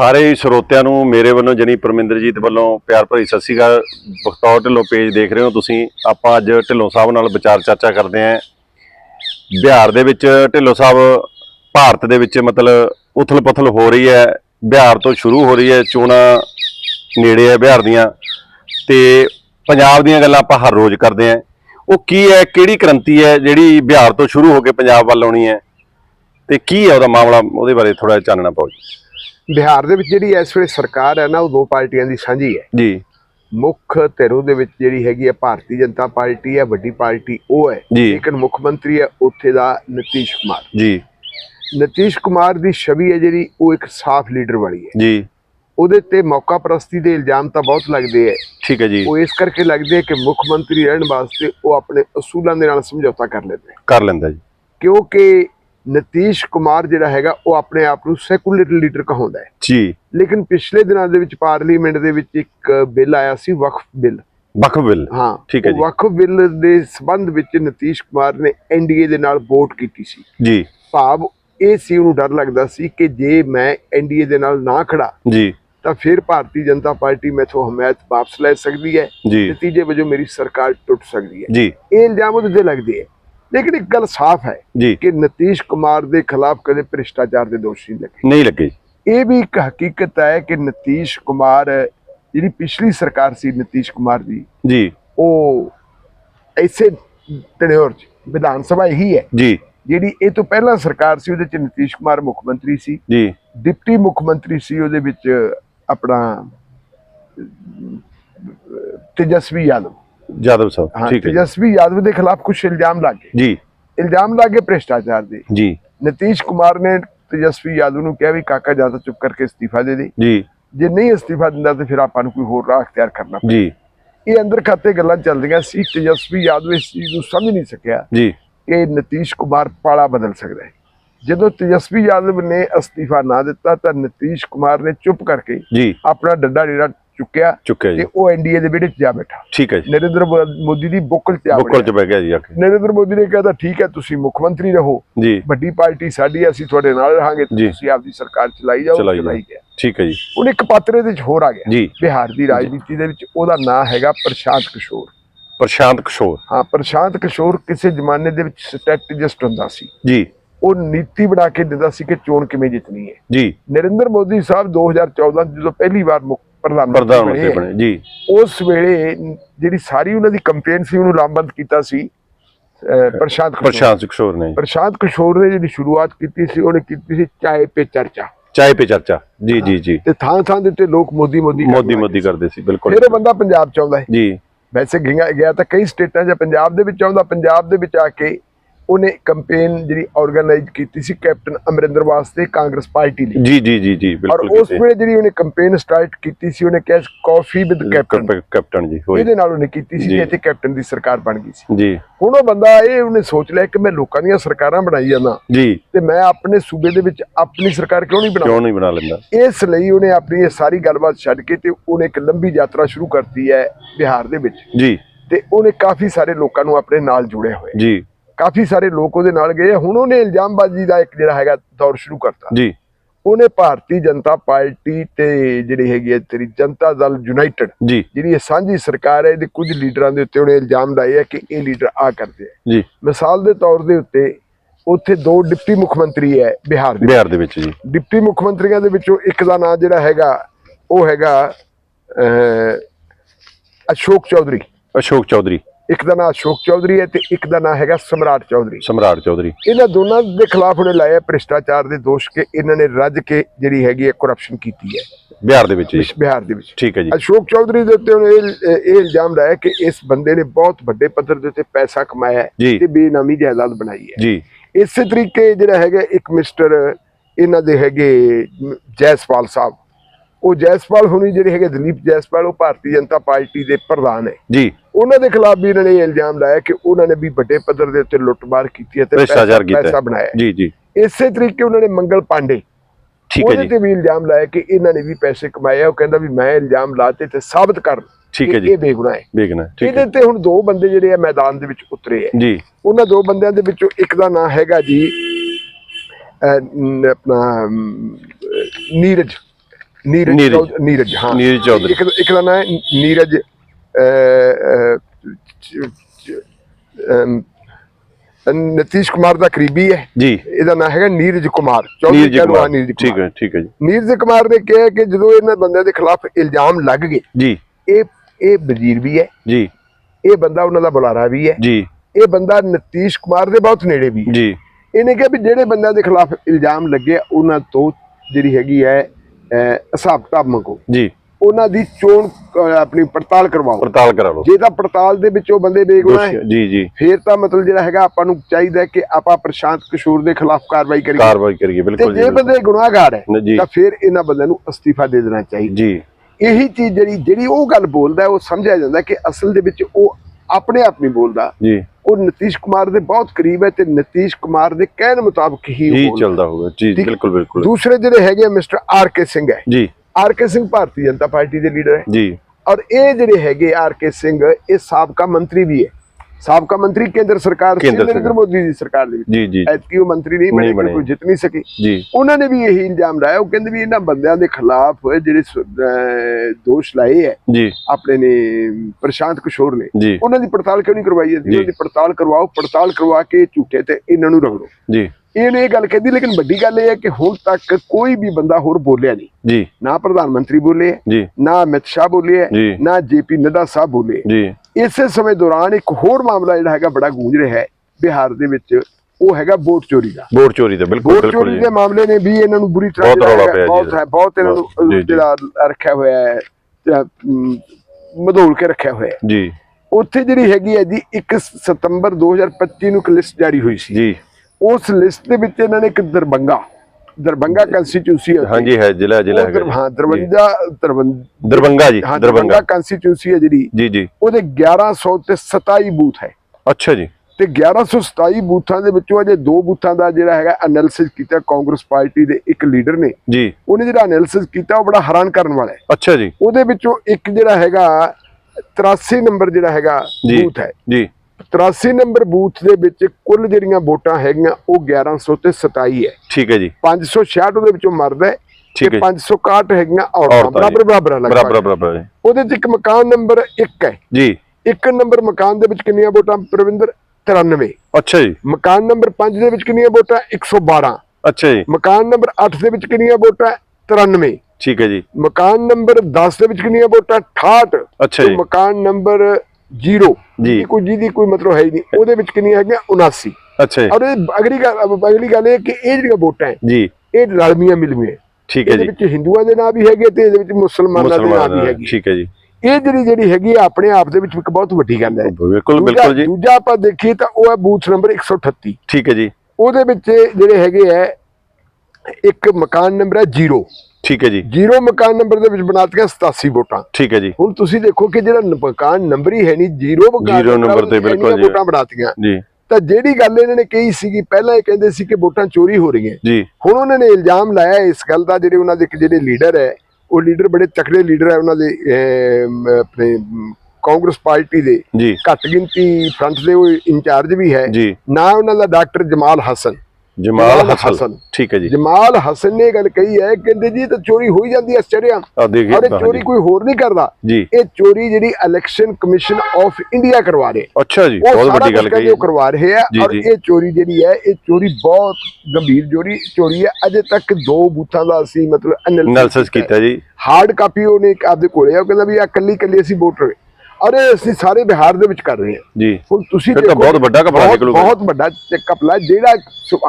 ਸਾਰੇ ਸਰੋਤਿਆਂ ਨੂੰ ਮੇਰੇ ਵੱਲੋਂ ਜਨੀ ਪਰਮਿੰਦਰਜੀਤ ਵੱਲੋਂ ਪਿਆਰ ਭਰੀ ਸਤਿ ਸ਼੍ਰੀ ਅਕਾਲ। ਬਖਤੌਰ ਢਿੱਲੋਂ ਪੇਜ ਦੇਖ ਰਹੇ ਹੋ ਤੁਸੀਂ। ਆਪਾਂ ਅੱਜ ਢਿੱਲੋਂ ਸਾਹਿਬ ਨਾਲ ਵਿਚਾਰ ਚਰਚਾ ਕਰਦੇ ਆਂ ਬਿਹਾਰ ਦੇ ਵਿੱਚ ਢਿੱਲੋਂ ਸਾਹਿਬ ਭਾਰਤ ਦੇ ਵਿੱਚ ਮਤਲਬ ਉਥਲ-ਪੁਥਲ ਹੋ ਰਹੀ ਹੈ। ਬਿਹਾਰ ਤੋਂ ਸ਼ੁਰੂ ਹੋ ਰਹੀ ਹੈ, ਚੋਣਾਂ ਨੇੜੇ ਹੈ ਬਿਹਾਰ ਦੀਆਂ। ਤੇ ਪੰਜਾਬ ਦੀਆਂ ਗੱਲਾਂ ਆਪਾਂ ਹਰ ਰੋਜ਼ ਕਰਦੇ ਆਂ ਉਹ ਕੀ ਹੈ, ਕਿਹੜੀ ਕ੍ਰਾਂਤੀ ਹੈ ਜਿਹੜੀ ਬਿਹਾਰ ਤੋਂ ਸ਼ੁਰੂ ਹੋ ਕੇ ਪੰਜਾਬ ਵੱਲ ਆਉਣੀ ਹੈ? ਤੇ ਕੀ ਹੈ ਉਹਦਾ ਮਾਮਲਾ, ਉਹਦੇ ਬਾਰੇ ਥੋੜਾ ਚਾਨਣਾ ਪਾਓ ਜੀ। ਬਿਹਾਰ ਦੇ ਵਿੱਚ ਜਿਹੜੀ ਇਸ ਵੇਲੇ ਸਰਕਾਰ ਹੈ ਨਾ ਉਹ ਦੋ ਪਾਰਟੀਆਂ ਦੀ ਸਾਂਝੀ ਹੈ। ਜੀ। ਮੁੱਖ ਧਿਰ ਦੇ ਵਿੱਚ ਜਿਹੜੀ ਹੈਗੀ ਹੈ ਭਾਰਤੀ ਜਨਤਾ ਪਾਰਟੀ ਹੈ ਵੱਡੀ ਪਾਰਟੀ ਉਹ ਹੈ। ਲੇਕਿਨ ਮੁੱਖ ਮੰਤਰੀ ਹੈ ਉੱਥੇ ਦਾ ਨਤੀਸ਼ ਕੁਮਾਰ। ਜੀ। ਨਤੀਸ਼ ਕੁਮਾਰ ਦੀ ਛਵੀ ਹੈ ਜਿਹੜੀ ਉਹ ਇੱਕ ਸਾਫ਼ ਲੀਡਰ ਵਾਲੀ ਹੈ। ਜੀ। ਉਹਦੇ ਤੇ ਮੌਕਾ ਪ੍ਰਸਤੀ ਦੇ ਇਲਜ਼ਾਮ ਤਾਂ ਬਹੁਤ ਲੱਗਦੇ ਹੈ। ਠੀਕ ਹੈ ਜੀ। ਉਹ ਇਸ ਕਰਕੇ ਲੱਗਦੇ ਹੈ ਕਿ ਮੁੱਖ ਮੰਤਰੀ ਰਹਿਣ ਵਾਸਤੇ ਉਹ ਆਪਣੇ ਅਸੂਲਾਂ ਦੇ ਨਾਲ ਸਮਝੌਤਾ ਕਰ ਲੈਂਦੇ। ਕਰ ਲੈਂਦਾ ਜੀ। ਕਿਉਂਕਿ ਨਤੀਸ਼ ਕੁਮਾਰ ਜਿਹੜਾ ਹੈਗਾ ਉਹ ਆਪਣੇ ਆਪ ਨੂੰ ਸੈਕੂਲਰ ਲੀਡਰ ਕਹਾਉਂਦਾ ਹੈ। ਜੀ। ਲੇਕਿਨ ਪਿਛਲੇ ਦਿਨਾਂ ਦੇ ਵਿੱਚ ਪਾਰਲੀਮੈਂਟ ਦੇ ਵਿੱਚ ਇੱਕ ਬਿੱਲ ਆਇਆ ਸੀ ਵਕਫ ਬਿੱਲ। ਬਖਵਿਲ ਹਾਂ ਠੀਕ ਹੈ ਜੀ। ਵਕਫ ਬਿੱਲ ਦੇ ਸਬੰਧ ਵਿੱਚ ਨਤੀਸ਼ ਕੁਮਾਰ ਨੇ ਐਨਡੀਏ ਦੇ ਨਾਲ ਵੋਟ ਕੀਤੀ ਸੀ। ਜੀ। ਭਾਵ ਇਹ ਸੀ ਉਹਨੂੰ ਡਰ ਲੱਗਦਾ ਸੀ ਕਿ ਜੇ ਮੈਂ ਐਨਡੀਏ ਦੇ ਨਾਲ ਨਾ ਖੜਾ ਜੀ। ਤਾਂ ਫਿਰ ਭਾਰਤੀ ਜਨਤਾ ਪਾਰਟੀ ਮੈਥੋਂ ਹਮਾਇਤ ਵਾਪਸ ਲੈ ਸਕਦੀ ਹੈ। ਨਤੀਜੇ ਵਜੋਂ ਮੇਰੀ ਸਰਕਾਰ ਟੁੱਟ ਸਕਦੀ ਹੈ। ਜੀ। ਇਹ ਇਲਜ਼ਾਮ ਉਹਦੇ ਤੇ ਲੱਗਦੇ ਹੈ। ਲੇਕਿਨ ਇੱਕ ਗੱਲ ਸਾਫ਼ ਹੈ ਕਿ ਨਤੀਸ਼ ਕੁਮਾਰ ਦੇ ਖਿਲਾਫ ਕਦੇ ਭ੍ਰਿਸ਼ਟਾਚਾਰ ਦੇ ਦੋਸ਼ ਨਹੀਂ ਲੱਗੇ। ਨਹੀਂ ਲੱਗੇ। ਇਹ ਵੀ ਇੱਕ ਹਕੀਕਤ ਹੈ ਕਿ ਨਤੀਸ਼ ਕੁਮਾਰ ਜਿਹੜੀ ਪਿਛਲੀ ਸਰਕਾਰ ਸੀ ਨਤੀਸ਼ ਕੁਮਾਰ ਦੀ ਜੀ। ਉਹ ਐਸੇ ਚ ਵਿਧਾਨ ਸਭਾ ਇਹੀ ਹੈ। ਜੀ। ਜਿਹੜੀ ਇਹ ਤੋਂ ਪਹਿਲਾਂ ਸਰਕਾਰ ਸੀ ਉਹਦੇ ਚ ਨਤੀਸ਼ ਕੁਮਾਰ ਮੁੱਖ ਮੰਤਰੀ ਸੀ। ਜੀ। ਡਿਪਟੀ ਮੁੱਖ ਮੰਤਰੀ ਸੀ ਉਹਦੇ ਵਿੱਚ ਆਪਣਾ ਤੇਜਸਵੀ ਯਾਦਵ। ਜਾਦਵ ਸਾਹਿਬ ਠੀਕ ਹੈ ਜੀ। ਤੇਜਸਵੀ ਯਾਦਵ ਦੇ ਖਿਲਾਫ ਕੁਝ ਇਲਜ਼ਾਮ ਲੱਗੇ ਜੀ ਇਲਜ਼ਾਮ ਲੱਗੇ ਭ੍ਰਿਸ਼ਟਾਚਾਰ ਦੇ ਜੀ ਨਤੀਸ਼ ਕੁਮਾਰ ਨੇ ਤੇਜਸਵੀ ਯਾਦਵ ਨੂੰ ਕਿਹਾ ਵੀ ਕਾਕਾ ਜ਼ਿਆਦਾ ਚੁੱਪ ਕਰਕੇ ਅਸਤੀਫਾ ਦੇ ਦੇ ਜੀ ਜੇ ਨਹੀਂ ਅਸਤੀਫਾ ਦਿੰਦਾ ਤੇ ਫਿਰ ਆਪਾਂ ਨੂੰ ਕੋਈ ਹੋਰ ਰਾਹ ਅਖਤਿਆਰ ਕਰਨਾ। ਜੀ ਇਹ ਅੰਦਰ ਖਾਤੇ ਗੱਲਾਂ ਚੱਲਦੀਆਂ ਸੀ ਤੇਜਸਵੀ ਯਾਦਵ ਇਸ ਚੀਜ਼ ਨੂੰ ਸਮਝ ਨਹੀਂ ਸਕਿਆ ਜੀ ਕਿ ਨਤੀਸ਼ ਕੁਮਾਰ ਪਾਲਾ ਬਦਲ ਸਕਦਾ ਹੈ ਜਦੋਂ ਤੇਜਸਵੀ ਯਾਦਵ ਨੇ ਅਸਤੀਫਾ ਨਾ ਦਿੱਤਾ ਤਾਂ ਨਤੀਸ਼ ਕੁਮਾਰ ਨੇ ਚੁੱਪ ਕਰਕੇ ਜੀ ਆਪਣਾ ਡੰਡਾ ਜਿਹੜਾ ਚੁੱਕਿਆ ਚੁੱਕਿਆ ਤੇ ਜੀ ਉਹ ਐਨਡੀਏ ਦੇ ਵਿਹੜੇ 'ਚ ਜਾ ਬੈਠਾ। ਠੀਕ ਹੈ ਜੀ। ਨਰਿੰਦਰ ਮੋਦੀ ਦੀ ਬੁੱਕਲ 'ਚ ਆ ਬੁੱਕਲ ਚ। ਬਹਿ ਗਿਆ ਜੀ ਆ ਕੇ। ਨਰਿੰਦਰ ਮੋਦੀ ਨੇ ਕਿਹਾ ਤਾਂ ਠੀਕ ਹੈ ਤੁਸੀਂ ਮੁੱਖ ਮੰਤਰੀ ਰਹੋ। ਜੀ। ਵੱਡੀ ਪਾਰਟੀ ਸਾਡੀ ਅਸੀਂ ਤੁਹਾਡੇ ਨਾਲ ਰਹਾਂਗੇ। ਤੁਸੀਂ ਆਪਦੀ ਸਰਕਾਰ ਚਲਾਈ ਜਾਓ ਚਲਾਈ ਗਿਆ। ਠੀਕ ਹੈ ਜੀ। ਹੁਣ ਇੱਕ ਪਾਤਰ ਇਹਦੇ 'ਚ ਹੋਰ ਆ ਗਿਆ। ਜੀ। ਬਿਹਾਰ ਦੀ ਰਾਜਨੀਤੀ ਦੇ ਵਿੱਚ ਉਹਦਾ ਨਾਂ ਹੈਗਾ ਪ੍ਰਸ਼ਾਂਤ ਕਿਸ਼ੋਰ। ਪ੍ਰਸ਼ਾਂਤ ਕਿਸ਼ੋਰ। ਹਾਂ ਪ੍ਰਸ਼ਾਂਤ ਕਿਸ਼ੋਰ ਕਿਸੇ ਜ਼ਮਾਨੇ ਦੇ ਵਿੱਚ ਸਟ੍ਰੈਟਜਿਸਟ ਹੁੰਦਾ ਸੀ। ਜੀ। ਉਹ ਨੀਤੀ ਬਣਾ ਕੇ ਦਿੰਦਾ ਸੀ ਕਿ ਚੋਣ ਕਿਵੇਂ ਜਿੱਤਣੀ ਹੈ। ਜੀ। ਨਰਿੰਦਰ ਮੋਦੀ ਸਾਹਿਬ 2014 ਚ ਜਦੋਂ ਪਹਿਲੀ ਵਾਰ ਮੁੱਖ ਪ੍ਰਧਾਨ ਪ੍ਰਧਾਨ ਮੰਤਰੀ ਬਣੇ। ਜੀ। ਉਸ ਵੇਲੇ ਜਿਹੜੀ ਸਾਰੀ ਉਹਨਾਂ ਦੀ ਕੰਪੇਨ ਸੀ ਉਹਨੂੰ ਲਾਮਬੰਦ ਕੀਤਾ ਸੀ ਪ੍ਰਸ਼ਾਂਤ ਪ੍ਰਸ਼ਾਂਤ ਕਿਸ਼ੋਰ ਨੇ। ਪ੍ਰਸ਼ਾਂਤ ਕਿਸ਼ੋਰ ਨੇ ਜਿਹੜੀ ਸ਼ੁਰੂਆਤ ਕੀਤੀ ਸੀ ਉਹਨੇ ਕੀਤੀ ਸੀ ਚਾਏ ਪੇ ਚਰਚਾ। ਚਾਏ ਪੇ ਚਰਚਾ ਜੀ ਜੀ ਜੀ। ਤੇ ਥਾਂ ਥਾਂ ਦੇ ਉੱਤੇ ਲੋਕ ਮੋਦੀ ਮੋਦੀ ਮੋਦੀ ਮੋਦੀ ਕਰਦੇ ਸੀ ਬਿਲਕੁਲ। ਫਿਰ ਉਹ ਬੰਦਾ ਪੰਜਾਬ ਚ ਆਉਂਦਾ ਹੈ ਜੀ। ਵੈਸੇ ਗਿਆ ਤਾਂ ਕਈ ਸਟੇਟਾਂ ਜਾਂ ਪੰਜਾਬ ਦੇ ਵਿੱਚ ਆਉਂਦਾ ਪੰਜਾਬ ਦੇ ਵਿੱਚ ਆ ਕੇ ਉਹਨੇ ਕੰਪੇਨ ਜਿਹੜੀ ਆਰਗੇਨਾਈਜ਼ ਕੀਤੀ ਸੀ ਕੈਪਟਨ ਅਮਰਿੰਦਰ ਵਾਸਤੇ ਕਾਂਗਰਸ ਪਾਰਟੀ ਲਈ। ਜੀ ਜੀ ਜੀ ਜੀ ਔਰ ਬਿਲਕੁਲ ਉਸ ਵੇਲੇ ਜਿਹੜੀ ਉਹਨੇ ਕੰਪੇਨ ਸਟਾਰਟ ਕੀਤੀ ਸੀ ਉਹਨੇ ਕਿਹਾ ਕਾਫੀ ਵਿਦ ਕੈਪਟਨ ਕੈਪਟਨ ਜੀ ਹੋਈ। ਇਹਦੇ ਨਾਲ ਉਹਨੇ ਕੀਤੀ ਸੀ ਇੱਥੇ ਕੈਪਟਨ ਦੀ ਸਰਕਾਰ ਬਣ ਗਈ ਸੀ। ਜੀ। ਹੁਣ ਉਹ ਬੰਦਾ ਇਹ ਉਹਨੇ ਸੋਚ ਲਿਆ ਕਿ ਮੈਂ ਲੋਕਾਂ ਦੀਆਂ ਸਰਕਾਰਾਂ ਬਣਾਈ ਜਾਂਦਾ। ਜੀ। ਤੇ ਮੈਂ ਆਪਣੇ ਸੂਬੇ ਦੇ ਵਿੱਚ ਆਪਣੀ ਸਰਕਾਰ ਕਿਉਂ ਨਹੀਂ ਬਣਾਉਂਦਾ ਕਿਉਂ ਨਹੀਂ ਬਣਾ ਲੈਂਦਾ? ਇਸ ਲਈ ਉਹਨੇ ਆਪਣੀ ਇਹ ਸਾਰੀ ਗੱਲਬਾਤ ਛੱਡ ਕੇ ਤੇ ਉਹਨੇ ਇੱਕ ਲੰਬੀ ਯਾਤਰਾ ਸ਼ੁਰੂ ਕਰਤੀ ਹੈ ਬਿਹਾਰ ਦੇ ਵਿੱਚ। ਜੀ। ਤੇ ਉਹਨੇ ਕਾਫੀ ਸਾਰੇ ਲੋਕਾਂ ਨੂੰ ਆਪਣੇ ਨਾਲ ਜੁੜਿਆ ਹੋਇਆ ਜੀ। ਕਾਫੀ ਸਾਰੇ ਲੋਕ ਉਹਦੇ ਨਾਲ ਗਏ ਹੁਣ ਉਹਨੇ ਇਲਜ਼ਾਮਬਾਜ਼ੀ ਦਾ ਇੱਕ ਜਿਹੜਾ ਹੈਗਾ ਦੌਰ ਸ਼ੁਰੂ ਕਰਤਾ। ਜੀ। ਉਹਨੇ ਭਾਰਤੀ ਜਨਤਾ ਪਾਰਟੀ ਤੇ ਜਿਹੜੀ ਹੈਗੀ ਹੈ ਤੇਰੀ ਜਨਤਾ ਦਲ ਯੂਨਾਈਟਿਡ ਜੀ। ਜਿਹੜੀ ਇਹ ਸਾਂਝੀ ਸਰਕਾਰ ਹੈ ਇਹਦੇ ਕੁਝ ਲੀਡਰਾਂ ਦੇ ਉੱਤੇ ਉਹਨੇ ਇਲਜ਼ਾਮ ਲਾਏ ਹੈ ਕਿ ਇਹ ਲੀਡਰ ਆ ਕਰਦੇ ਆ। ਜੀ। ਮਿਸਾਲ ਦੇ ਤੌਰ ਦੇ ਉੱਤੇ ਉੱਥੇ ਦੋ ਡਿਪਟੀ ਮੁੱਖ ਮੰਤਰੀ ਹੈ ਬਿਹਾਰ ਦੇ ਬਿਹਾਰ ਦੇ ਵਿੱਚ ਜੀ। ਡਿਪਟੀ ਮੁੱਖ ਮੰਤਰੀਆਂ ਦੇ ਵਿੱਚੋਂ ਇੱਕ ਦਾ ਨਾਮ ਜਿਹੜਾ ਹੈਗਾ ਉਹ ਹੈਗਾ ਅਸ਼ੋਕ ਚੌਧਰੀ। ਅਸ਼ੋਕ ਚੌਧਰੀ। ਇੱਕ ਦਾ ਨਾਮ ਅਸ਼ੋਕ ਚੌਧਰੀ ਹੈ ਤੇ ਇੱਕ ਦਾ ਨਾਮ ਹੈਗਾ ਸਮਰਾਟ ਚੌਧਰੀ। ਸਮਰਾਟ ਚੌਧਰੀ। ਇਹਨਾਂ ਦੋਨਾਂ ਦੇ ਖਿਲਾਫ ਉਹਨੇ ਲਾਇਆ ਭ੍ਰਿਸ਼ਟਾਚਾਰ ਦੇ ਦੋਸ਼ ਕਿ ਇਹਨਾਂ ਨੇ ਰੱਜ ਕੇ ਜਿਹੜੀ ਹੈਗੀ ਹੈ ਕਰਪਸ਼ਨ ਕੀਤੀ ਹੈ। ਬਿਹਾਰ ਦੇ ਵਿੱਚ ਜੀ। ਬਿਹਾਰ ਦੇ ਵਿੱਚ। ਠੀਕ ਹੈ ਜੀ। ਅਸ਼ੋਕ ਚੌਧਰੀ ਦੇ ਉੱਤੇ ਉਹਨੇ ਇਹ ਇਲਜ਼ਾਮ ਲਾਇਆ ਕਿ ਇਸ ਬੰਦੇ ਨੇ ਬਹੁਤ ਵੱਡੇ ਪੱਧਰ ਦੇ ਉੱਤੇ ਪੈਸਾ ਕਮਾਇਆ। ਤੇ ਬੇਨਾਮੀ ਜਾਇਦਾਦ ਬਣਾਈ ਹੈ। ਜੀ। ਇਸੇ ਤਰੀਕੇ ਜਿਹੜਾ ਹੈਗਾ ਇੱਕ ਮਿਸਟਰ ਇਹਨਾਂ ਦੇ ਹੈਗੇ ਜੈਸਪਾਲ ਸਾਹਿਬ। ਉਹ ਜੈਸਪਾਲ ਹੁਣੀ ਜਿਹੜੇ ਹੈਗੇ ਦਲੀਪ ਜੈਸਪਾਲ ਉਹ ਭਾਰਤੀ ਜਨਤਾ ਪਾਰਟੀ ਦੇ ਪ੍ਰਧਾਨ ਹੈ। ਜੀ। ਉਹਨਾਂ ਦੇ ਖਿਲਾਫ ਵੀ ਇਹਨਾਂ ਨੇ ਇਲਜ਼ਾਮ ਲਾਇਆ ਕਿ ਉਹਨਾਂ ਨੇ ਵੀ ਵੱਡੇ ਪੱਧਰ ਦੇ ਉੱਤੇ ਲੁੱਟਮਾਰ ਕੀਤੀ ਹੈ ਤੇ ਭ੍ਰਿਸ਼ਟਾਚਾਰ ਪੈਸਾ- ਕੀਤਾ ਪੈਸਾ ਹੈ। ਬਣਾਇਆ। ਜੀ ਜੀ। ਇਸੇ ਤਰੀਕੇ ਉਹਨਾਂ ਨੇ ਮੰਗਲ ਪਾਂਡੇ ਠੀਕ ਹੈ ਉਹਦੇ ਜੀ। ਤੇ ਵੀ ਇਲਜ਼ਾਮ ਲਾਇਆ ਕਿ ਇਹਨਾਂ ਨੇ ਵੀ ਪੈਸੇ ਕਮਾਏ ਆ। ਉਹ ਕਹਿੰਦਾ ਵੀ ਮੈਂ ਇਲਜ਼ਾਮ ਲਾਤੇ ਤੇ ਸਾਬਤ ਕਰ ਠੀਕ ਹੈ ਜੀ। ਇਹ ਬੇਗੁਨਾਹ ਹੈ। ਦੇਖਣਾ ਠੀਕ ਇਹਦੇ ਤੇ ਹੁਣ ਦੋ ਬੰਦੇ ਜਿਹੜੇ ਆ ਮੈਦਾਨ ਦੇ ਵਿੱਚ ਉਤਰੇ ਆ। ਜੀ। ਉਹਨਾਂ ਦੋ ਬੰਦਿਆਂ ਦੇ ਵਿੱਚੋਂ ਇੱਕ ਦਾ ਨਾਮ ਹੈਗਾ ਜੀ ਆਪਣਾ ਨੀਰਜ। ਨੀਰਜ ਨੀਰਜ। ਹਾਂ। ਨੀਰਜ ਚੌਧਰੀ। ਇੱਕ ਦਾ ਨਾਮ ਹੈ ਨੀਰਜ ਨਤੀਸ਼ ਕੁਮਾਰ ਦਾ ਕਰੀਬੀ ਹੈ ਜੀ ਇਹਦਾ ਨਾਮ ਹੈਗਾ ਨੀਰਜ ਕੁਮਾਰ ਚੌਧਰੀ ਨੀਰਜ ਕੁਮਾਰ ਨੀਰਜ ਠੀਕ ਹੈ ਠੀਕ ਹੈ ਜੀ ਨੀਰਜ ਕੁਮਾਰ ਨੇ ਕਿਹਾ ਕਿ ਜਦੋਂ ਇਹਨਾਂ ਬੰਦਿਆਂ ਦੇ ਖਿਲਾਫ ਇਲਜ਼ਾਮ ਲੱਗ ਗਏ ਜੀ ਇਹ ਇਹ ਵਜ਼ੀਰ ਵੀ ਹੈ ਜੀ ਇਹ ਬੰਦਾ ਉਹਨਾਂ ਦਾ ਬੁਲਾਰਾ ਵੀ ਹੈ ਜੀ ਇਹ ਬੰਦਾ ਨਤੀਸ਼ ਕੁਮਾਰ ਦੇ ਬਹੁਤ ਨੇੜੇ ਵੀ ਹੈ ਜੀ ਇਹਨੇ ਕਿਹਾ ਵੀ ਜਿਹੜੇ ਬੰਦਿਆਂ ਦੇ ਖਿਲਾਫ ਇਲਜ਼ਾਮ ਲੱਗੇ ਉਹਨਾਂ ਤੋਂ ਜਿਹੜੀ ਹੈਗੀ ਹੈ ਹਿਸਾਬ ਕਿਤਾਬ ਮੰਗੋ ਜੀ ਉਹਨਾਂ ਦੀ ਚੋਣ ਅਹ, ਆਪਣੀ ਪੜਤਾਲ ਕਰਵਾਓ। ਪੜਤਾਲ ਕਰਾ ਲਓ। ਜੇ ਤਾਂ ਪੜਤਾਲ ਦੇ ਵਿੱਚ ਉਹ ਬੰਦੇ ਬੇਗੁਨਾਹ ਹੈ। ਜੀ ਜੀ। ਫੇਰ ਤਾਂ ਮਤਲਬ ਜਿਹੜਾ ਹੈਗਾ ਆਪਾਂ ਨੂੰ ਚਾਹੀਦਾ ਹੈ ਕਿ ਆਪਾਂ ਪ੍ਰਸ਼ਾਂਤ ਕਿਸ਼ੋਰ ਦੇ ਖਿਲਾਫ ਕਾਰਵਾਈ ਕਰੀਏ। ਕਾਰਵਾਈ ਕਰੀਏ ਤੇ ਬਿਲਕੁਲ ਜੀ ਜੇ ਬੰਦੇ ਗੁਨਾਹਗਾਰ ਹੈ ਜੀ। ਤਾਂ ਫਿਰ ਇਹਨਾਂ ਬੰਦਿਆਂ ਨੂੰ ਅਸਤੀਫਾ ਦੇ ਦੇਣਾ ਚਾਹੀਦਾ। ਜੀ। ਇਹੀ ਚੀਜ਼ ਜਿਹੜੀ ਜਿਹੜੀ ਉਹ ਗੱਲ ਬੋਲਦਾ ਹੈ, ਉਹ ਸਮਝਿਆ ਜਾਂਦਾ ਕਿ ਅਸਲ ਦੇ ਵਿੱਚ ਉਹ ਆਪਣੇ ਆਪ ਨਹੀਂ ਬੋਲਦਾ। ਜੀ। ਉਹ ਨਤੀਸ਼ ਕੁਮਾਰ ਦੇ ਬਹੁਤ ਕਰੀਬ ਹੈ ਤੇ ਨਤੀਸ਼ ਕੁਮਾਰ ਦੇ ਕਹਿਣ ਮੁਤਾਬਕ ਹੀ ਉਹ ਜੀ ਬੋਲਦਾ। ਚੱਲਦਾ ਹੋਊਗਾ। ਜੀ ਠੀਕ। ਬਿਲਕੁਲ ਬਿਲਕੁਲ। ਦੂਸਰੇ ਜਿਹੜੇ ਹੈਗੇ ਮਿਸਟਰ ਆਰ ਕੇ ਸਿੰਘ ਹੈ। ਜੀ। R K Singh Bharatiya Janata party ਦੇ ਲੀਡਰ ਹੈ। ਜੀ। ਔਰ ਇਹ ਜਿਹੜੇ ਹੈਗੇ ਆਰ ਕੇ ਸਿੰਘ ਇਹ ਸਾਬਕਾ ਮੰਤਰੀ ਵੀ ਹੈ। ਸਾਬਕਾ ਮੰਤਰੀ ਕੇਂਦਰ ਸਰਕਾਰ ਸੀ ਨਰਿੰਦਰ। ਮੋਦੀ ਦੀ ਸਰਕਾਰ ਦੇ ਵਿੱਚ। ਜੀ ਜੀ। ਐਤਕੀ ਉਹ ਮੰਤਰੀ ਨਹੀਂ ਬਣੇ। ਕੋਈ ਜਿੱਤ ਨਹੀਂ ਸਕੀ। ਜੀ। ਉਹਨਾਂ ਨੇ ਵੀ ਇਹੀ ਇਲਜ਼ਾਮ ਲਾਇਆ। ਉਹ ਕਹਿੰਦੇ ਵੀ ਇਹਨਾਂ ਬੰਦਿਆਂ ਦੇ ਖਿਲਾਫ ਜਿਹੜੇ ਦੋਸ਼ ਲਾਏ ਹੈ ਜੀ। ਆਪਣੇ ਨੇ ਪ੍ਰਸ਼ਾਂਤ ਕਿਸ਼ੋਰ ਨੇ। ਉਹਨਾਂ ਦੀ ਪੜਤਾਲ ਕਿਉਂ ਨਹੀਂ ਕਰਵਾਈ। ਉਹਨਾਂ ਦੀ ਪੜਤਾਲ ਕਰਵਾਓ ਪੜਤਾਲ ਕਰਵਾ ਕੇ ਝੂਠੇ ਤੇ ਇਹਨਾਂ ਨੂੰ ਰਗੜੋ। ਜੀ। ਇਹਨੇ ਇਹ ਗੱਲ ਕਹਿੰਦੀ ਲੇਕਿਨ ਵੱਡੀ ਗੱਲ ਇਹ ਹੈ ਕਿ ਹੁਣ ਤੱਕ ਕੋਈ ਵੀ ਬੰਦਾ ਹੋਰ ਬੋਲਿਆ ਨਹੀਂ। ਜੀ। ਨਾ ਪ੍ਰਧਾਨ ਮੰਤਰੀ ਬੋਲੇ ਨਾ ਅਮਿਤ ਸ਼ਾਹ ਬੋਲੇ। ਨਾ ਜੇਪੀ ਨੱਡਾ ਸਾਹਿਬ ਬੋਲੇ। ਇਸੇ ਸਮੇਂ ਦੌਰਾਨ ਇੱਕ ਹੋਰ ਮਾਮਲਾ ਜਿਹੜਾ ਹੈਗਾ ਬੜਾ ਗੂੰਜ ਰਿਹਾ ਹੈ ਬਿਹਾਰ ਦੇ ਵਿੱਚ ਉਹ ਹੈਗਾ ਵੋਟ ਚੋਰੀ ਦਾ। ਵੋਟ ਚੋਰੀ ਦਾ ਬਿਲਕੁਲ ਵੋਟ ਚੋਰੀ ਦੇ ਮਾਮਲੇ ਨੇ ਵੀ ਇਹਨਾਂ ਨੂੰ ਬੁਰੀ ਤਰ੍ਹਾਂ ਬਹੁਤ। ਹੈ ਬਹੁਤ ਇਹਨਾਂ ਨੂੰ। ਜਿਹੜਾ ਰੱਖਿਆ ਹੋਇਆ ਹੈ ਮਧੋਲ ਕੇ ਰੱਖਿਆ ਹੋਇਆ ਹੈ। ਜੀ। ਉੱਥੇ ਜਿਹੜੀ ਹੈਗੀ ਹੈ ਜੀ 1 ਸਤੰਬਰ 2025 ਨੂੰ ਇੱਕ ਲਿਸਟ ਜਾਰੀ ਹੋਈ ਸੀ। ਜੀ। ਉਸ ਲਿਸਟ ਦੇ ਵਿੱਚ ਇਹਨਾਂ ਨੇ ਇੱਕ ਦਰਬੰਗਾ ਦਰਬੰਗਾ ਕੰਸਟੀਚੂਸੀ ਹੈ ਹਾਂਜੀ ਹੈ ਜ਼ਿਲ੍ਹਾ ਜ਼ਿਲ੍ਹਾ ਹਾਂ। ਦਰਬੰਜਾ ਦਰਬੰਦ ਦਰਬੰਗਾ ਜੀ ਹਾਂ ਦਰਬੰਗਾ। ਦਰਬੰਗਾ ਕੰਸਟੀਚੂਸੀ ਹੈ ਜਿਹੜੀ। ਜੀ ਜੀ। ਉਹਦੇ 1100 ਤੇ 27 ਬੂਥ ਹੈ। ਅੱਛਾ ਜੀ। ਤੇ 1127 ਬੂਥਾਂ ਦੇ ਵਿੱਚੋਂ ਅਜੇ ਦੋ ਬੂਥਾਂ ਦਾ ਜਿਹੜਾ ਹੈਗਾ ਐਨਾਲਿਸਿਸ ਕੀਤਾ ਕਾਂਗਰਸ ਪਾਰਟੀ ਦੇ ਇੱਕ ਲੀਡਰ ਨੇ। ਜੀ। ਉਹਨੇ ਜਿਹੜਾ ਐਨਾਲਿਸਿਸ ਕੀਤਾ ਉਹ ਬੜਾ ਹੈਰਾਨ ਕਰਨ ਵਾਲਾ ਹੈ। ਅੱਛਾ ਜੀ। ਉਹਦੇ ਵਿੱਚੋਂ ਇੱਕ ਜਿਹੜਾ ਹੈਗਾ 83 ਨੰਬਰ ਜਿਹੜਾ ਹੈਗਾ ਬੂਥ ਹੈ। ਜੀ। 83 ਨੰਬਰ ਬੂਥ ਦੇ ਵਿੱਚ ਕੁੱਲ ਜਿਹੜੀਆਂ ਵੋਟਾਂ ਹੈਗੀਆਂ ਉਹ 1100 ਤੇ 27 ਹੈ। ਠੀਕ ਹੈ ਜੀ। 566 ਉਹਦੇ ਵਿੱਚੋਂ ਮਰਦ ਹੈ ਠੀਕ ਤੇ ਹੈ 561 ਹੈਗੀਆਂ ਔਰਤਾਂ। ਬਰਾਬਰ ਬਰਾਬਰ ਹੈ ਬਰਾਬਰ। ਬਰਾਬਰ। ਉਹਦੇ ਚ ਇੱਕ ਮਕਾਨ ਨੰਬਰ 1 ਹੈ। ਜੀ। ਇੱਕ ਨੰਬਰ ਮਕਾਨ ਦੇ ਵਿੱਚ ਕਿੰਨੀਆਂ ਵੋਟਾਂ? ਪ੍ਰਵਿੰਦਰ 93 ਅੱਛਾ ਜੀ। ਮਕਾਨ ਨੰਬਰ 5 ਦੇ ਵਿੱਚ ਕਿੰਨੀਆਂ ਵੋਟਾਂ? 112 ਅੱਛਾ ਜੀ। ਮਕਾਨ ਨੰਬਰ 8 ਦੇ ਵਿੱਚ ਕਿੰਨੀਆਂ ਵੋਟਾਂ? 93 ਠੀਕ ਹੈ ਜੀ। ਮਕਾਨ ਨੰਬਰ 10 ਦੇ ਵਿੱਚ ਕਿੰਨੀਆਂ ਵੋਟਾਂ? 68 ਅੱਛਾ ਜੀ। ਮਕਾਨ ਨੰਬਰ 0 ਜੀ। ਕੋਈ ਜਿਹਦੀ ਕੋਈ ਮਤਲਬ ਹੈ ਹੀ ਨਹੀਂ। ਉਹਦੇ ਵਿੱਚ ਕਿੰਨੀਆਂ ਹੈਗੀਆਂ? 79 ਅੱਛਾ ਜੀ। ਔਰ ਇਹ ਅਗਲੀ ਗੱਲ ਅਗਲੀ ਗੱਲ ਇਹ ਕਿ ਇਹ ਜਿਹੜੀਆਂ ਵੋਟਾਂ ਹੈ ਜੀ। ਇਹ ਰਲਮੀਆਂ ਮਿਲਮੀਆਂ ਠੀਕ ਹੈ ਇਹਦੇ ਜੀ। ਵਿੱਚ ਹਿੰਦੂਆਂ ਦੇ ਨਾਂ ਵੀ ਹੈਗੇ ਤੇ ਇਹਦੇ ਵਿੱਚ ਮੁਸਲਮਾਨਾਂ ਦੇ ਨਾਂ ਵੀ ਹੈਗੇ। ਠੀਕ ਹੈ ਜੀ। ਇਹ ਜਿਹੜੀ ਜਿਹੜੀ ਹੈਗੀ ਆਪਣੇ ਆਪ ਦੇ ਵਿੱਚ ਇੱਕ ਬਹੁਤ ਵੱਡੀ ਗੱਲ ਹੈ। ਬਿਲਕੁਲ ਬਿਲਕੁਲ ਜੀ। ਦੂਜਾ ਆਪਾਂ ਦੇਖੀਏ ਤਾਂ ਉਹ ਹੈ ਬੂਥ ਨੰਬਰ 138 ਠੀਕ ਹੈ ਜੀ। ਉਹਦੇ ਵਿੱਚ ਜਿਹੜੇ ਹੈਗੇ ਹੈ ਇੱਕ ਮਕਾਨ ਨੰਬਰ ਹੈ 0 ਠੀਕ ਹੈ ਜੀ। ਜ਼ੀਰੋ ਮਕਾਨ ਨੰਬਰ ਦੇ ਵਿੱਚ ਬਣਾਤੀਆਂ 87 ਵੋਟਾਂ। ਠੀਕ ਹੈ ਜੀ। ਹੁਣ ਤੁਸੀਂ ਦੇਖੋ ਕਿ ਜਿਹੜਾ ਮਕਾਨ ਨੰਬਰ ਹੀ ਹੈ ਨਹੀਂ ਜ਼ੀਰੋ ਮਕਾਨ ਜ਼ੀਰੋ ਨੰਬਰ ਤੇ ਬਿਲਕੁਲ ਜੀ। ਵੋਟਾਂ ਬਣਾਤੀਆਂ ਜੀ। ਤਾਂ ਜਿਹੜੀ ਗੱਲ ਇਹਨਾਂ ਨੇ ਕਹੀ ਸੀਗੀ ਪਹਿਲਾਂ ਇਹ ਕਹਿੰਦੇ ਸੀ ਕਿ ਵੋਟਾਂ ਚੋਰੀ ਹੋ ਰਹੀਆਂ। ਜੀ। ਹੁਣ ਉਹਨਾਂ ਨੇ ਇਲਜ਼ਾਮ ਲਾਇਆ ਇਸ ਗੱਲ ਦਾ ਜਿਹੜੇ ਉਹਨਾਂ ਦੇ ਜਿਹੜੇ ਲੀਡਰ ਹੈ ਉਹ ਲੀਡਰ ਬੜੇ ਤਕੜੇ ਲੀਡਰ ਹੈ ਉਹਨਾਂ ਦੇ ਆਪਣੇ ਕਾਂਗਰਸ ਪਾਰਟੀ ਦੇ। ਘੱਟ ਗਿਣਤੀ ਫਰੰਟ ਦੇ ਉਹ ਇੰਚਾਰਜ ਵੀ ਹੈ। ਨਾ ਉਹਨਾਂ ਦਾ ਡਾਕਟਰ ਜਮਾਲ ਹਸਨ। ਜਮਾਲ ਹਸਨ। ਠੀਕ ਹੈ ਜੀ। ਜਮਾਲ ਹਸਨ ਨੇ ਗੱਲ ਕਹੀ ਹੈ ਕਹਿੰਦੇ ਜੀ ਤਾਂ ਚੋਰੀ ਹੋਈ ਜਾਂਦੀ ਹੈ ਦੇਖੀਏ ਔਰ ਇਹ ਚੋਰੀ। ਕੋਈ ਹੋਰ ਨਹੀਂ ਕਰਦਾ। ਇਹ ਚੋਰੀ ਜਿਹੜੀ ਇਲੈਕਸ਼ਨ ਕਮਿਸ਼ਨ ਆਫ ਇੰਡੀਆ ਕਰਵਾ ਰਹੇ। ਅੱਛਾ ਜੀ ਬਹੁਤ ਵੱਡੀ ਗੱਲ ਕਹੀ ਉਹ ਕਰਵਾ ਰਹੇ ਆ ਔਰ। ਇਹ ਚੋਰੀ ਜਿਹੜੀ ਹੈ ਇਹ ਚੋਰੀ ਬਹੁਤ ਗੰਭੀਰ ਚੋਰੀ ਚੋਰੀ ਹੈ। ਅਜੇ ਤੱਕ ਦੋ ਬੂਥਾਂ ਦਾ ਅਸੀਂ ਮਤਲਬ ਐਨਾਲਿਸਿਸ ਕੀਤਾ ਜੀ। ਹਾਰਡ ਕਾਪੀ ਉਹਨੇ ਆਪਦੇ ਕੋਲੇ ਆ ਉਹ ਕਹਿੰਦਾ ਵੀ ਆ ਕੱਲੀ ਕੱਲੀ ਅਸੀਂ ਵੋਟਰ ਔਰ ਇਹ ਅਸੀਂ ਸਾਰੇ ਬਿਹਾਰ ਦੇ ਵਿੱਚ ਕਰ ਰਹੇ ਹਾਂ। ਜੀ। ਹੁਣ ਤੁਸੀਂ ਤਾਂ ਦੇਖੋ, ਬਹੁਤ ਵੱਡਾ ਬਹੁਤ- ਨਿਕਲੂਗਾ। ਬਹੁਤ ਵੱਡਾ ਘਪਲਾ ਜਿਹੜਾ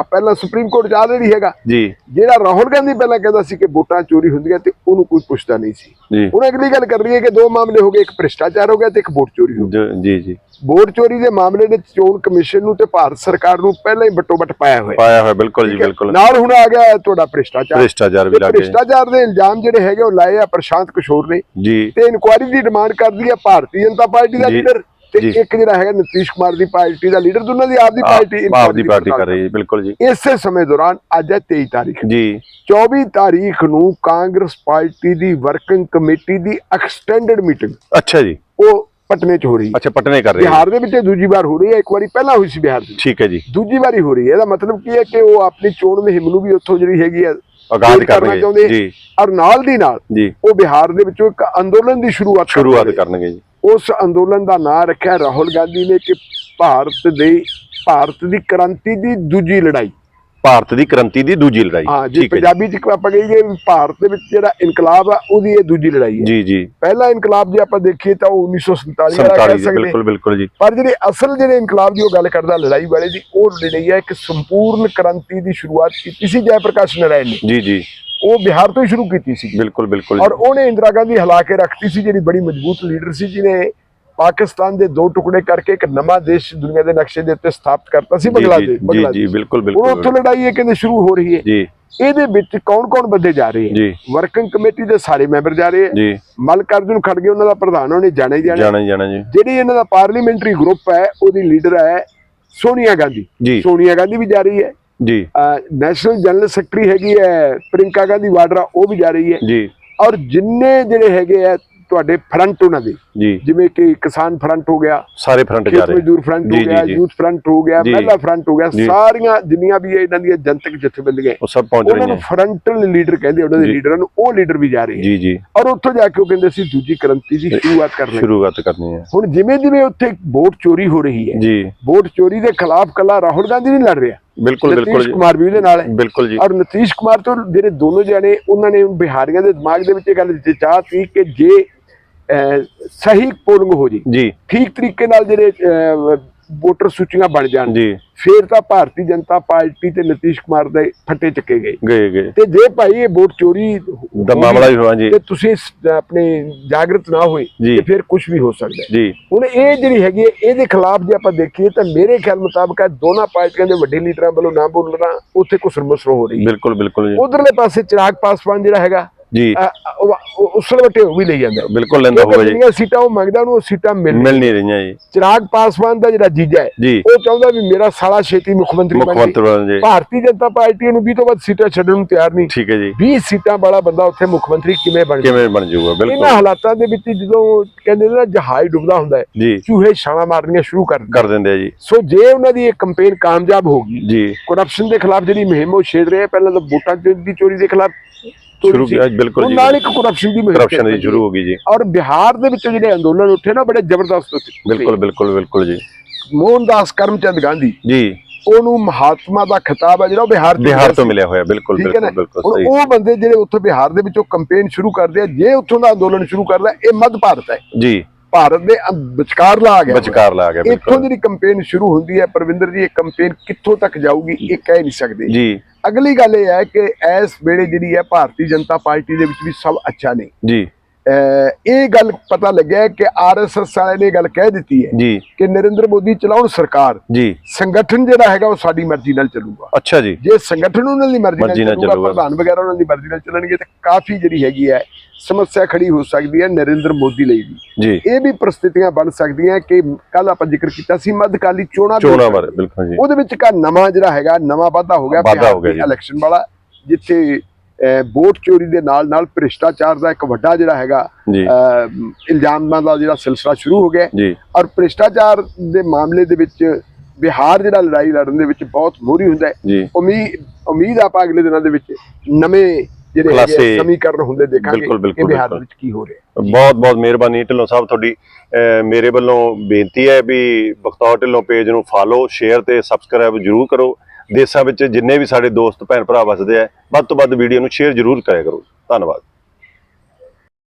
ਪਹਿਲਾਂ ਸੁਪਰੀਮ ਕੋਰਟ ਜਾ ਨਹੀਂ ਹੈਗਾ। ਜੀ। ਜਿਹੜਾ ਰਾਹੁਲ ਗਾਂਧੀ ਪਹਿਲਾਂ ਕਹਿੰਦਾ ਸੀ ਕਿ ਵੋਟਾਂ ਚੋਰੀ ਹੁੰਦੀਆਂ ਤੇ ਉਹਨੂੰ ਕੋਈ ਪੁੱਛਦਾ ਨਹੀਂ ਸੀ। ਹੁਣ ਅਗਲੀ ਗੱਲ ਕਰ ਰਹੀ ਹੈ ਕਿ ਦੋ ਮਾਮਲੇ ਹੋ ਗਏ ਇੱਕ ਭ੍ਰਿਸ਼ਟਾਚਾਰ ਹੋ ਗਿਆ ਤੇ ਇੱਕ ਵੋਟ ਚੋਰੀ ਹੋ ਗਈ। ਜ- ਜੀ ਵੋਟ ਚੋਰੀ ਦੇ ਮਾਮਲੇ ਨੇ ਚੋਣ ਕਮਿਸ਼ਨ ਨੂੰ ਤੇ ਭਾਰਤ ਸਰਕਾਰ ਨੂੰ ਪਹਿਲਾਂ ਹੀ ਬੱਟੋ ਬੱਟ ਪਾਇਆ ਹੋਇਆ। ਪਾਇਆ ਹੋਇਆ ਬਿਲਕੁਲ ਜੀ ਬਿਲਕੁਲ। ਨਾਲ ਹੁਣ ਆ ਗਿਆ ਤੁਹਾਡਾ ਭ੍ਰਿਸ਼ਟਾਚਾਰ। ਭ੍ਰਿਸ਼ਟਾਚਾਰ ਵੀ ਲੱਗੇ ਭ੍ਰਿਸ਼ਟਾਚਾਰ ਦੇ ਇਲਜ਼ਾਮ ਜਿਹੜੇ ਹੈਗੇ ਉਹ ਲਾਏ ਆ ਪ੍ਰਸ਼ਾਂਤ ਕਿਸ਼ੋਰ ਨੇ। ਜੀ। ਤੇ ਇਨਕੁਆਇਰੀ ਦੀ ਡਿਮਾਂਡ ਕਰਦੀ ਹੈ ਭਾਰਤੀ ਜਨਤਾ ਪਾਰਟੀ ਦਾ ਲੀਡਰ ਤੇ। ਇੱਕ ਜਿਹੜਾ ਹੈਗਾ ਨਤੀਸ਼ ਕੁਮਾਰ ਦੀ ਪਾਰਟੀ ਦਾ ਲੀਡਰ ਦੋਨਾਂ ਦੀ ਆਪਦੀ ਪਾਰਟੀ ਆਪ inquiry ਦੀ ਪਾਰਟੀ ਕਰ ਰਹੀ ਹੈ ਬਿਲਕੁਲ ਜੀ। ਇਸੇ ਸਮੇਂ ਦੌਰਾਨ ਅੱਜ ਹੈ 23 ਤਾਰੀਖ। ਜੀ। 24 ਤਾਰੀਖ ਨੂੰ ਕਾਂਗਰਸ ਪਾਰਟੀ ਦੀ ਵਰਕਿੰਗ ਕਮੇਟੀ ਦੀ ਐਕਸਟੈਂਡਡ ਮੀਟਿੰਗ ਅੱਛਾ ਜੀ। ਉਹ ਪਟਨੇ 'ਚ ਹੋ ਰਹੀ ਹੈ। ਅੱਛਾ ਪਟਨੇ ਕਰ ਰਹੀ ਹੈ। ਬਿਹਾਰ ਦੇ ਵਿੱਚ ਦੂਜੀ ਵਾਰ ਹੋ ਰਹੀ ਹੈ ਇੱਕ ਵਾਰੀ ਪਹਿਲਾਂ ਹੋਈ ਸੀ ਬਿਹਾਰ ਦੀ ਠੀਕ ਹੈ ਜੀ। ਦੂਜੀ ਵਾਰੀ ਹੋ ਰਹੀ ਹੈ ਇਹਦਾ ਮਤਲਬ ਕੀ ਹੈ ਕਿ ਉਹ ਆਪਣੀ ਚੋਣ ਮੁਹਿੰਮ ਨੂੰ ਵੀ ਉੱਥੋਂ ਜਿਹੜੀ ਹੈਗੀ ਹੈ ਆਗਾਜ਼ ਕਰਨਾ ਚਾਹੁੰਦੇ ਜੀ। ਔਰ ਨਾਲ ਦੀ ਨਾਲ ਉਹ ਬਿਹਾਰ ਦੇ ਵਿੱਚੋਂ ਇੱਕ ਅੰਦੋਲਨ ਦੀ ਸ਼ੁਰੂਆਤ ਸ਼ੁਰੂਆਤ। ਕਰਨਗੇ ਜੀ। ਉਸ ਅੰਦੋਲਨ ਦਾ ਨਾਂ ਰੱਖਿਆ ਰਾਹੁਲ ਗਾਂਧੀ ਨੇ ਕਿ ਭਾਰਤ ਦੇ ਭਾਰਤ ਦੀ ਕ੍ਰਾਂਤੀ ਦੀ ਦੂਜੀ ਲੜਾਈ। ਭਾਰਤ ਦੀ ਕ੍ਰਾਂਤੀ ਦੀ ਦੂਜੀ ਲੜਾਈ। ਹਾਂ ਜੇ ਪੰਜਾਬੀ ਚ ਆਪਾਂ ਕਹੀਏ ਭਾਰਤ ਦੇ ਵਿੱਚ ਜਿਹੜਾ ਇਨਕਲਾਬ ਆ ਉਹਦੀ ਇਹ ਦੂਜੀ ਲੜਾਈ ਹੈ। ਜੀ ਜੀ। ਪਹਿਲਾ ਇਨਕਲਾਬ ਜੇ ਆਪਾਂ ਦੇਖੀਏ ਤਾਂ ਉਹ 1947 ਵਾਲਾ 47 ਕਹਿ ਸਕਦੇ ਹਾਂ। ਬਿਲਕੁਲ ਬਿਲਕੁਲ ਜੀ। ਪਰ ਜਿਹੜੇ ਅਸਲ ਜਿਹੜੇ ਇਨਕਲਾਬ ਦੀ ਉਹ ਗੱਲ ਕਰਦਾ ਲੜਾਈ ਵਾਲੇ ਦੀ ਉਹ ਲੜਾਈ ਹੈ ਇੱਕ ਸੰਪੂਰਨ ਕ੍ਰਾਂਤੀ ਦੀ ਸ਼ੁਰੂਆਤ ਕੀਤੀ ਸੀ ਜੈ ਪ੍ਰਕਾਸ਼ ਨਾਰਾਇਣ ਨੇ। ਜੀ ਜੀ। ਉਹ ਬਿਹਾਰ ਤੋਂ ਹੀ ਸ਼ੁਰੂ ਕੀਤੀ ਸੀ। ਬਿਲਕੁਲ ਬਿਲਕੁਲ ਔਰ ਉਹਨੇ ਇੰਦਰਾ ਗਾਂਧੀ ਹਿਲਾ ਕੇ ਰੱਖਤੀ ਸੀ ਜਿਹੜੀ ਬੜੀ ਮਜ਼ਬੂਤ ਲੀਡਰ ਸੀ ਜਿਹਨੇ ਪਾਕਿਸਤਾਨ ਦੇ ਦੋ ਟੁਕੜੇ ਕਰਕੇ ਇੱਕ ਨਵਾਂ ਦੇਸ਼ ਦੁਨੀਆ ਦੇ ਨਕਸ਼ੇ ਦੇ ਉੱਤੇ ਸਥਾਪਿਤ ਕਰਤਾ ਸੀ ਬੰਗਲਾਦੇਸ਼ ਜੀ ਜੀ ਬਿਲਕੁਲ ਬਿਲਕੁਲ। ਉੱਥੋਂ ਲੜਾਈ ਇਹ ਕਹਿੰਦੇ ਸ਼ੁਰੂ ਹੋ ਰਹੀ ਹੈ। ਜੀ। ਇਹਦੇ ਵਿੱਚ ਕੌਣ-ਕੌਣ ਬੰਦੇ ਜਾ ਰਹੇ ਹੈ? ਜੀ। ਵਰਕਿੰਗ ਕਮੇਟੀ ਦੇ ਸਾਰੇ ਮੈਂਬਰ ਜਾ ਰਹੇ ਹੈ। ਜੀ। ਮਲਕਾਰਜੁਨ ਖੜਗੇ ਉਹਨਾਂ ਦਾ ਪ੍ਰਧਾਨ ਉਹਨੇ ਜਾਣਾ ਹੀ ਜਾਣਾ। ਜਾਣਾ ਜਾਣਾ ਜੀ। ਜਿਹੜੀ ਇਹਨਾਂ ਦਾ ਪਾਰਲੀਮੈਂਟਰੀ ਗਰੁੱਪ ਹੈ ਉਹਦੀ ਲੀਡਰ ਹੈ ਸੋਨੀਆ ਗਾਂਧੀ। ਸੋਨੀਆ ਗਾਂਧੀ ਵੀ ਜਾ ਰਹੀ ਹੈ। ਜੀ। ਨੈਸ਼ਨਲ ਜਨਰਲ ਸੈਕਟਰੀ ਹੈਗੀ ਹੈ ਪ੍ਰਿੰਕਾ ਗਾਂਧੀ ਵਾਡਰਾ ਉਹ ਵੀ ਜਾ ਰਹੀ ਹੈ। ਜੀ। ਔਰ ਜਿੰਨੇ ਜਿਹੜੇ ਹੈਗੇ ਆ ਤੁਹਾਡੇ ਫਰੰਟ ਉਹਨਾਂ ਦੇ। ਜੀ। ਜਿਵੇਂ ਕਿ ਕਿਸਾਨ ਫਰੰਟ ਹੋ ਗਿਆ ਸਾਰੇ ਫਰੰਟ ਜਾ ਰਹੇ। ਮਜ਼ਦੂਰ ਫਰੰਟ ਹੋ ਗਿਆ। ਯੂਥ ਫਰੰਟ ਹੋ ਗਿਆ। ਮਹਿਲਾ ਫਰੰਟ ਹੋ ਗਿਆ। ਸਾਰੀਆਂ ਜਿੰਨੀਆਂ ਵੀ ਇਹ ਇਹਨਾਂ ਦੀਆਂ ਜਨਤਕ ਜਥੇਬੰਦੀਆਂ ਉਹ ਸਭ ਪਹੁੰਚ ਉਹਨਾਂ ਰਹੇ ਨੂੰ ਨੇ ਫਰੰਟਲ ਲੀਡਰ ਕਹਿੰਦੇ ਉਹਨਾਂ ਦੇ। ਲੀਡਰਾਂ ਨੂੰ ਉਹ ਲੀਡਰ ਵੀ ਜਾ ਰਹੇ ਜੀ ਜੀ। ਔਰ ਉੱਥੋਂ ਜਾ ਕੇ ਉਹ ਕਹਿੰਦੇ ਸੀ ਦੂਜੀ ਕ੍ਰਾਂਤੀ ਦੀ ਸ਼ੁਰੂਆਤ ਕਰ ਲਈ ਸ਼ੁਰੂਆਤ ਕਰਨੀ ਹੈ। ਹੁਣ ਜਿਵੇਂ ਜਿਵੇਂ ਉੱਥੇ ਵੋਟ ਚੋਰੀ ਹੋ ਰਹੀ ਹੈ ਜੀ। ਵੋਟ ਚੋਰੀ ਦੇ ਖਿਲਾਫ ਕੱਲਾ ਰਾਹੁਲ ਗਾਂਧੀ ਨਹੀਂ ਲੜ ਰਿਹਾ। ਬਿਲਕੁਲ ਬਿਲਕੁਲ ਨਤੀਸ਼ ਕੁਮਾਰ ਵੀ ਉਹਦੇ ਨਾਲ ਹੈ। ਬਿਲਕੁਲ ਜੀ। ਔਰ ਨਤੀਸ਼ ਕੁਮਾਰ ਤੋਂ ਜਿਹੜੇ ਦੋਨੋਂ ਜਣੇ ਉਹਨਾਂ ਨੇ ਬਿਹਾਰੀਆਂ ਦੇ ਦਿਮਾਗ ਦੇ ਵਿੱਚ ਇਹ ਗੱਲ ਚਾਹਤੀ ਕਿ ਜੇ ਸਹੀ ਪੋਲਿੰਗ ਹੋ ਜੀ। ਜੀ। ਠੀਕ ਤਰੀਕੇ ਨਾਲ ਜਿਹੜੇ ਵੋਟਰ ਸੂਚੀਆਂ ਬਣ ਜਾਣ। ਜੀ। ਫੇਰ ਤਾਂ ਭਾਰਤੀ ਜਨਤਾ ਪਾਰਟੀ ਤੇ ਨਤੀਸ਼ ਕੁਮਾਰ ਦੇ ਫੱਟੇ ਚੱਕੇ ਗਏ। ਗਏ ਗਏ। ਤੇ ਜੇ ਭਾਈ ਇਹ ਵੋਟ ਚੋਰੀ ਦਾ ਮਾਮਲਾ ਹੀ ਹੋਇਆ ਜੀ। ਤੇ ਤੁਸੀਂ ਆਪਣੇ ਜਾਗਰਤ ਨਾ ਹੋਏ। ਤੇ ਫਿਰ ਕੁਝ ਵੀ ਹੋ ਸਕਦਾ ਜੀ। ਹੁਣ ਇਹ ਜਿਹੜੀ ਹੈਗੀ ਇਹਦੇ ਖਿਲਾਫ ਜੇ ਆਪਾਂ ਦੇਖੀਏ ਤਾਂ ਮੇਰੇ ਖਿਆਲ ਮੁਤਾਬਕ ਦੋਨਾਂ ਪਾਰਟੀਆਂ ਦੇ ਵੱਡੇ ਲੀਡਰਾਂ ਵੱਲੋਂ ਨਾ ਬੋਲਣਾ ਉੱਥੇ ਕੁਸਰ ਮੁਸਰ ਹੋ ਰਹੀ ਹੈ। ਬਿਲਕੁਲ ਬਿਲਕੁਲ ਜੀ। ਉਧਰਲੇ ਪਾਸੇ ਚਿਰਾਗ ਪਾਸਵਾਨ ਜਿਹੜਾ ਹੈਗਾ ਜੀ। ਅ, ਉਹ- ਉਹ- ਉਸ ਵਟੇ ਉਹ ਵੀ ਲਈ ਜਾਂਦਾ। ਬਿਲਕੁਲ ਲੈਂਦਾ ਹੋਵੇ ਜੀ। ਜਿਹੜੀਆਂ ਸੀਟਾਂ ਉਹ ਮੰਗਦਾ ਉਹਨੂੰ ਉਹ ਸੀਟਾਂ ਮਿਲ ਮਿਲ ਨਹੀਂ ਰਹੀਆਂ ਜੀ। ਚਿਰਾਗ ਪਾਸਵਾਨ ਦਾ ਜਿਹੜਾ ਜੀਜਾ ਹੈ ਉਹ ਚਾਹੁੰਦਾ ਵੀ ਮੇਰਾ ਸਾਲਾ ਛੇਤੀ ਮੁੱਖ ਮੰਤਰੀ ਬਣ ਜੀ ਭਾਰਤੀ ਜਨਤਾ ਪਾਰਟੀ ਨੂੰ 20 ਤੋਂ ਵੱਧ ਸੀਟਾਂ ਛੱਡਣ ਨੂੰ ਤਿਆਰ ਨਹੀਂ। ਠੀਕ ਹੈ ਜੀ। 20 ਸੀਟਾਂ ਵਾਲਾ ਬੰਦਾ ਉੱਥੇ ਮੁੱਖ ਮੰਤਰੀ ਕਿਵੇਂ ਬਣ ਕਿਵੇਂ ਬਣ ਜਾਊਗਾ? ਇਹਨਾਂ ਬਿਲਕੁਲ ਹਾਲਾਤਾਂ ਦੇ ਵਿੱਚ ਜਦੋਂ ਕਹਿੰਦੇ ਨੇ ਨਾ ਜਹਾਜ਼ ਡੁੱਬਦਾ ਹੁੰਦਾ ਹੈ ਚੂਹੇ ਛਾਲਾਂ ਮਾਰਨੀਆਂ ਸ਼ੁਰੂ ਕਰ ਦਿੰਦੇ। ਕਰ ਦਿੰਦੇ ਆ ਜੀ। ਸੋ ਜੇ ਉਹਨਾਂ ਦੀ ਇਹ ਕੈਂਪੇਨ ਕਾਮਯਾਬ ਹੋਗੀ ਜੀ। ਕਰਪਸ਼ਨ ਦੇ ਖਿਲਾਫ ਜਿਹੜੀ ਮੁਹਿੰਮ ਉਹ ਛੇੜ ਰਹੇ ਪਹਿਲਾਂ ਤਾਂ ਵੋਟਾਂ ਦੀ ਚੋਰੀ ਦੇ ਖਿਲਾਫ ਸ਼ੁਰੂ। ਕੀਤਾ ਬਿਲਕੁਲ ਜੀ। ਨਾਲ ਇੱਕ ਕਰਪਸ਼ਨ ਦੀ ਕਰਪਸ਼ਨ ਦੀ ਸ਼ੁਰੂ ਹੋ। ਗਈ ਜੀ। ਔਰ ਬਿਹਾਰ ਦੇ ਵਿੱਚ ਜਿਹੜੇ ਅੰਦੋਲਨ ਉੱਠੇ ਨਾ ਬੜੇ ਜ਼ਬਰਦਸਤ ਬਿਲਕੁਲ ਬਿਲਕੁਲ ਬਿਲਕੁਲ ਜੀ। ਮੋਹਨਦਾਸ ਕਰਮਚੰਦ ਗਾਂਧੀ ਜੀ। ਉਹਨੂੰ ਮਹਾਤਮਾ ਦਾ ਖਿਤਾਬ ਹੈ ਜਿਹੜਾ ਬਿਹਾਰ ਤੋਂ ਬਿਹਾਰ ਤੋਂ ਮਿਲਿਆ ਹੋਇਆ ਬਿਲਕੁਲ ਬਿਲਕੁਲ ਬਿਲਕੁਲ ਸਹੀ। ਉਹ ਬੰਦੇ ਜਿਹੜੇ ਉੱਥੇ ਬਿਹਾਰ ਦੇ ਵਿੱਚੋਂ ਕੈਂਪੇਨ ਸ਼ੁਰੂ ਕਰਦੇ ਆ ਜੇ ਉੱਥੋਂ ਦਾ ਅੰਦੋਲਨ ਸ਼ੁਰੂ ਕਰਦਾ ਇਹ ਮੱਧ ਭਾਰਤ ਹੈ। ਜੀ। ਭਾਰਤ ਦੇ ਵਿਚਕਾਰ ਲਾ ਗਿਆ ਵਿਚਕਾਰ ਲਾ ਗਿਆ ਇੱਥੋਂ ਜਿਹੜੀ ਕੈਂਪੇਨ ਸ਼ੁਰੂ ਹੁੰਦੀ ਹੈ ਪ੍ਰਵਿੰਦਰ ਜੀ ਇਹ ਕੈਂਪੇਨ ਕਿੱਥੋਂ ਤੱਕ ਜਾਊਗੀ ਇਹ ਕਹਿ ਨਹੀਂ ਸਕਦੇ। ਜੀ। ਅਗਲੀ ਗੱਲ ਇਹ ਹੈ ਕਿ ਇਸ ਵੇਲੇ ਜਿਹੜੀ ਹੈ ਭਾਰਤੀ ਜਨਤਾ ਪਾਰਟੀ ਦੇ ਵਿੱਚ ਵੀ ਸਭ ਅੱਛਾ ਨਹੀਂ ਜੀ। ਇਹ ਗੱਲ ਪਤਾ ਲੱਗਿਆ ਕਿ ਆਰਐਸਐਸ ਵਾਲੇ ਨੇ ਗੱਲ ਕਹਿ ਦਿੱਤੀ ਹੈ ਜੀ। ਕਿ ਨਰਿੰਦਰ ਮੋਦੀ ਚਲਾਉਣ ਸਰਕਾਰ ਜੀ। ਸੰਗਠਨ ਜਿਹੜਾ ਹੈਗਾ ਉਹ ਸਾਡੀ ਮਰਜ਼ੀ ਨਾਲ ਚੱਲੂਗਾ। ਅੱਛਾ ਜੀ। ਜੇ ਸੰਗਠਨ ਉਹਨਾਂ ਦੀ ਮਰਜ਼ੀ ਨਾਲ ਚੱਲੂਗਾ। ਪ੍ਰਧਾਨ ਵਗੈਰਾ ਉਹਨਾਂ ਦੀ ਮਰਜ਼ੀ ਨਾਲ ਚੱਲਣਗੇ ਤਾਂ ਕਾਫੀ ਜਿਹੜੀ ਹੈਗੀ ਹੈ ਸਮੱਸਿਆ ਖੜੀ ਹੋ ਸਕਦੀ ਹੈ ਨਰਿੰਦਰ ਮੋਦੀ ਲਈ ਵੀ। ਜੀ। ਇਹ ਵੀ ਪ੍ਰਸਥਿਤੀਆਂ ਬਣ ਸਕਦੀਆਂ ਕਿ ਕੱਲ ਆਪਾਂ ਜ਼ਿਕਰ ਕੀਤਾ ਸੀ ਮੱਧਕਾਲੀ ਚੋਣਾਂ ਚੋਣਾਂ। ਬਾਰੇ ਬਿਲਕੁਲ ਜੀ। ਉਹਦੇ ਵਿੱਚ ਕਾ ਨਵਾਂ ਜਿਹੜਾ ਹੈਗਾ ਨਵਾਂ ਵਾਧਾ ਹੋ ਗਿਆ ਜੀ। ਇਲੈਕਸ਼ਨ ਵਾਲਾ ਜਿੱਥੇ ਵੋਟ ਚੋਰੀ ਦੇ ਨਾਲ ਨਾਲ ਭ੍ਰਿਸ਼ਟਾਚਾਰ ਦਾ ਇੱਕ ਵੱਡਾ ਜਿਹੜਾ ਹੈਗਾ ਇਲਜ਼ਾਮਾਂ ਦਾ ਜਿਹੜਾ ਸਿਲਸਿਲਾ ਸ਼ੁਰੂ ਹੋ ਗਿਆ। ਔਰ ਭ੍ਰਿਸ਼ਟਾਚਾਰ ਦੇ ਮਾਮਲੇ ਦੇ ਵਿੱਚ ਬਿਹਾਰ ਜਿਹੜਾ ਲੜਾਈ ਲੜਨ ਦੇ ਵਿੱਚ ਬਹੁਤ ਮੋਹਰੀ ਹੁੰਦਾ ਹੈ। ਉਮੀਦ ਉਮੀਦ ਆ ਆਪਾਂ ਅਗਲੇ ਦਿਨਾਂ ਦੇ ਵਿੱਚ ਨਵੇਂ ਜਿਹੜੇ ਸਮੀਕਰਨ ਹੁੰਦੇ ਦੇਖਾਂਗੇ ਕਿ ਬਿਹਾਰ ਦੇ। ਵਿੱਚ ਕੀ ਹੋ ਰਿਹਾ ਬਹੁਤ ਬਹੁਤ ਮਿਹਰਬਾਨੀ ਢਿੱਲੋਂ ਸਾਹਿਬ ਤੁਹਾਡੀ ਮੇਰੇ ਵੱਲੋਂ ਬੇਨਤੀ ਹੈ ਵੀ ਬਖਤੌਰ ਢਿੱਲੋਂ ਪੇਜ ਨੂੰ ਫਾਲੋ ਸ਼ੇਅਰ ਤੇ ਸਬਸਕ੍ਰਾਈਬ ਜਰੂਰ ਕਰੋ। ਦੇਸ਼ਾਂ ਵਿੱਚ ਜਿੰਨੇ ਵੀ ਸਾਡੇ ਦੋਸਤ, ਭੈਣ ਭਰਾ ਵਸਦੇ ਆ, ਵੱਧ ਤੋਂ ਵੱਧ ਵੀਡੀਓ ਨੂੰ ਸ਼ੇਅਰ ਜਰੂਰ ਕਰਿਆ ਕਰੋ। ਧੰਨਵਾਦ।